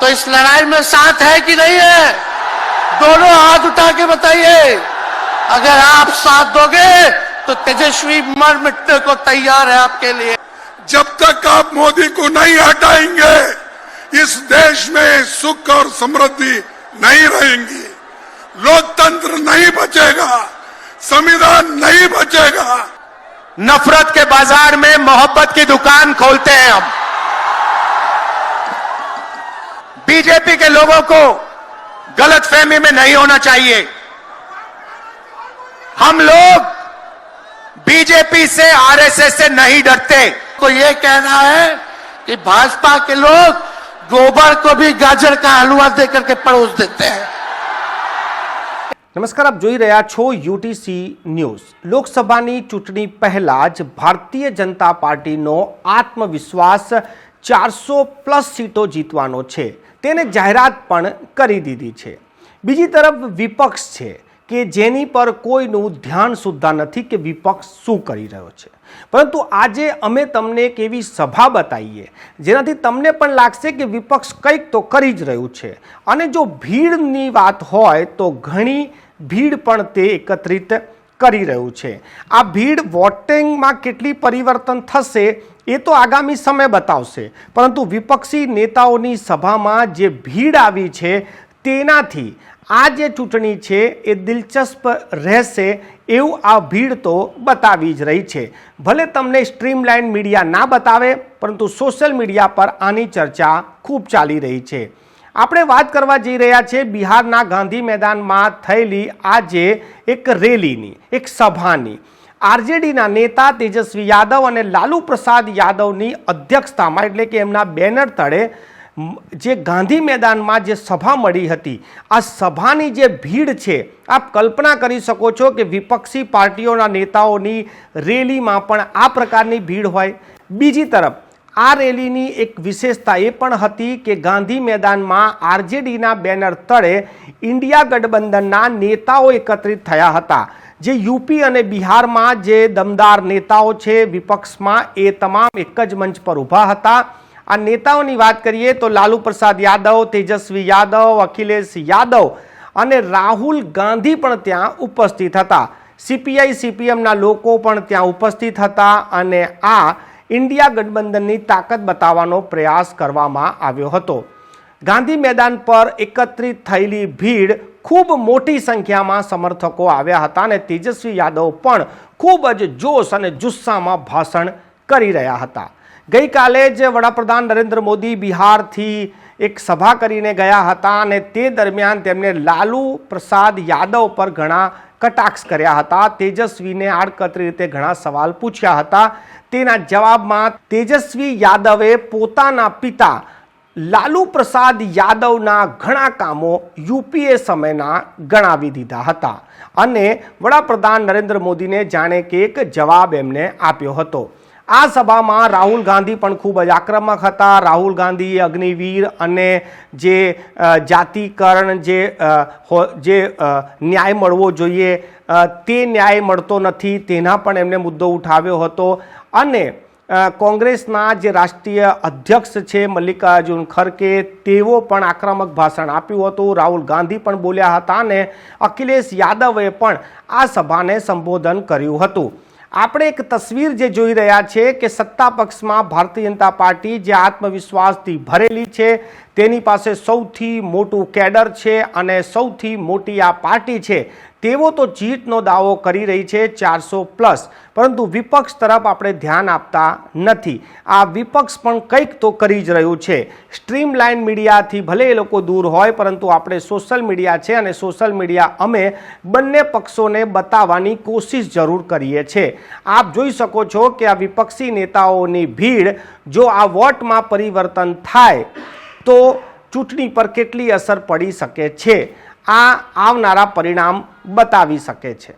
तो इस लड़ाई में साथ है कि नहीं है? दोनों हाथ उठा के बताइए। अगर आप साथ दोगे तो तेजस्वी मर मिटने को तैयार है आपके लिए। जब तक आप मोदी को नहीं हटाएँगे इस देश में सुख और समृद्धि नहीं रहेंगी। लोकतंत्र नहीं बचेगा संविधान नहीं बचेगा। नफरत के बाज़ार में मोहब्बत की दुकान खोलते हैं हम। बीजेपी के लोगों को गलत फहमी में नहीं होना चाहिए हम लोग बीजेपी से आरएसएस से नहीं डरते को ये कहना है कि भाजपा के लोग गोबर को भी गाजर का हलवा देकर के परोस देते हैं નમસ્કાર આપ જોઈ રહ્યા છો યુટીસી ન્યૂઝ લોકસભાની ચૂંટણી પહેલા જ ભારતીય જનતા પાર્ટીનો આત્મવિશ્વાસ ચારસો પ્લસ સીટો જીતવાનો છે તેને જાહેરાત પણ કરી દીધી છે. બીજી તરફ વિપક્ષ છે કે જેની પર કોઈનું ધ્યાન સુદ્ધા નથી કે વિપક્ષ શું કરી રહ્યો છે. પરંતુ આજે અમે તમને એક એવી સભા બતાવીએ, જેનાથી તમને પણ લાગશે કે વિપક્ષ કંઈક તો કરી જ રહ્યું છે. અને જો ભીડની વાત હોય તો ઘણી ભીડ પણ તે એકત્રિત કરી રહ્યું છે. આ ભીડ વોટિંગમાં કેટલી પરિવર્તન થશે એ તો આગામી સમય બતાવશે. પરંતુ વિપક્ષી નેતાઓની સભામાં જે ભીડ આવી છે તેનાથી આ જે ચૂંટણી છે એ દિલચસ્પ રહેશે એવું આ ભીડ તો બતાવી જ રહી છે. ભલે તમને સ્ટ્રીમલાઇન મીડિયા ના બતાવે, પરંતુ સોશિયલ મીડિયા પર આની ચર્ચા ખૂબ ચાલી રહી છે. આપણે વાત કરવા જઈ રહ્યા છે બિહારના ગાંધી મેદાનમાં થયેલી આજે એક રેલીની, એક સભાની. આરજેડીના નેતા તેજસ્વી યાદવ અને લાલુ પ્રસાદ યાદવની અધ્યક્ષતામાં, એટલે કે એમના બેનર તળે જે ગાંધી મેદાનમાં જે સભા મળી હતી, આ સભાની જે ભીડ છે, આપ કલ્પના કરી શકો છો કે વિપક્ષી પાર્ટીઓના નેતાઓની રેલીમાં પણ આ પ્રકારની ભીડ હોય. બીજી તરફ, આ રેલીની એક વિશેષતા એ પણ હતી કે ગાંધી મેદાનમાં આરજેડીના બેનર તળે ઇન્ડિયા ગઠબંધનના નેતાઓ એકત્રિત થયા હતા. જે યુપી અને બિહારમાં જે દમદાર નેતાઓ છે, વિપક્ષમાં એ તમામ એક જ મંચ પર ઊભા હતા. આ નેતાઓની વાત કરીએ તો લાલુ પ્રસાદ યાદવ, તેજસ્વી યાદવ, અખિલેશ યાદવ અને રાહુલ ગાંધી પણ ત્યાં ઉપસ્થિત હતા. સીપીઆઈ, સીપીએમના લોકો પણ ત્યાં ઉપસ્થિત હતા અને આ ઇન્ડિયા ગઠબંધનની તાકાત બતાવવાનો પ્રયાસ કરવામાં આવ્યો હતો. ગાંધી મેદાન પર એકત્રિત થયેલી ભીડ ખૂબ મોટી સંખ્યામાં સમર્થકો આવ્યા હતા અને તેજસ્વી યાદવ પણ ખૂબ જ જોશ અને જુસ્સામાં ભાષણ કરી રહ્યા હતા. ગઈકાલે જ વડાપ્રધાન નરેન્દ્ર મોદી બિહારથી એક સભા કરીને ગયા હતા અને તે દરમિયાન તેમણે લાલુ પ્રસાદ યાદવ પર ઘણા કટાક્ષ કર્યા હતા. તેજસ્વીને આડકતરી રીતે ઘણા સવાલ પૂછ્યા હતા. તેના જવાબમાં તેજસ્વી યાદવે પોતાના પિતા લાલુ પ્રસાદ યાદવના ઘણા કામો યુપીએ સમયના ગણાવી દીધા હતા અને વડાપ્રધાન નરેન્દ્ર મોદીને જાણે કે એક જવાબ એમને આપ્યો હતો. આ સભામાં રાહુલ ગાંધી પણ ખૂબ જ આક્રમક હતા. રાહુલ ગાંધી અગ્નિવીર અને જે જાતિકરણ જે જે ન્યાય મળવો જોઈએ તે ન્યાય મળતો નથી તેના પણ એમને મુદ્દો ઉઠાવ્યો હતો અને કોંગ્રેસના જે રાષ્ટ્રીય અધ્યક્ષ છે મલ્લિકાર્જુન ખરકે તેઓ પણ આક્રમક ભાષણ આપ્યું હતું. રાહુલ ગાંધી પણ બોલ્યા હતા અને અખિલેશ યાદવે પણ આ સભાને સંબોધન કર્યું હતું. આપણે એક તસવીર જે જોઈ રહ્યા છે કે સત્તા પક્ષમાં ભારતીય જનતા પાર્ટી જે આત્મવિશ્વાસથી ભરેલી છે તેની પાસે સૌથી મોટું કેડર છે અને સૌથી મોટી આ પાર્ટી છે. તેવો તો જીતનો દાવો કરી રહી છે ચારસો પ્લસ. પરંતુ વિપક્ષ તરફ આપણે ધ્યાન આપતા નથી. આ વિપક્ષ પણ કંઈક તો કરી જ રહ્યું છે. સ્ટ્રીમ લાઇન મીડિયાથી ભલે એ લોકો દૂર હોય, પરંતુ આપણે સોશિયલ મીડિયા છે અને સોશિયલ મીડિયા અમે બંને પક્ષોને બતાવવાની કોશિશ જરૂર કરીએ છીએ આપ જોઈ શકો છો કે આ વિપક્ષી નેતાઓની ભીડ જો આ વોટમાં પરિવર્તન થાય તો ચૂંટણી પર કેટલી અસર પડી શકે છે? આ આવનારા પરિણામ બતાવી શકે છે.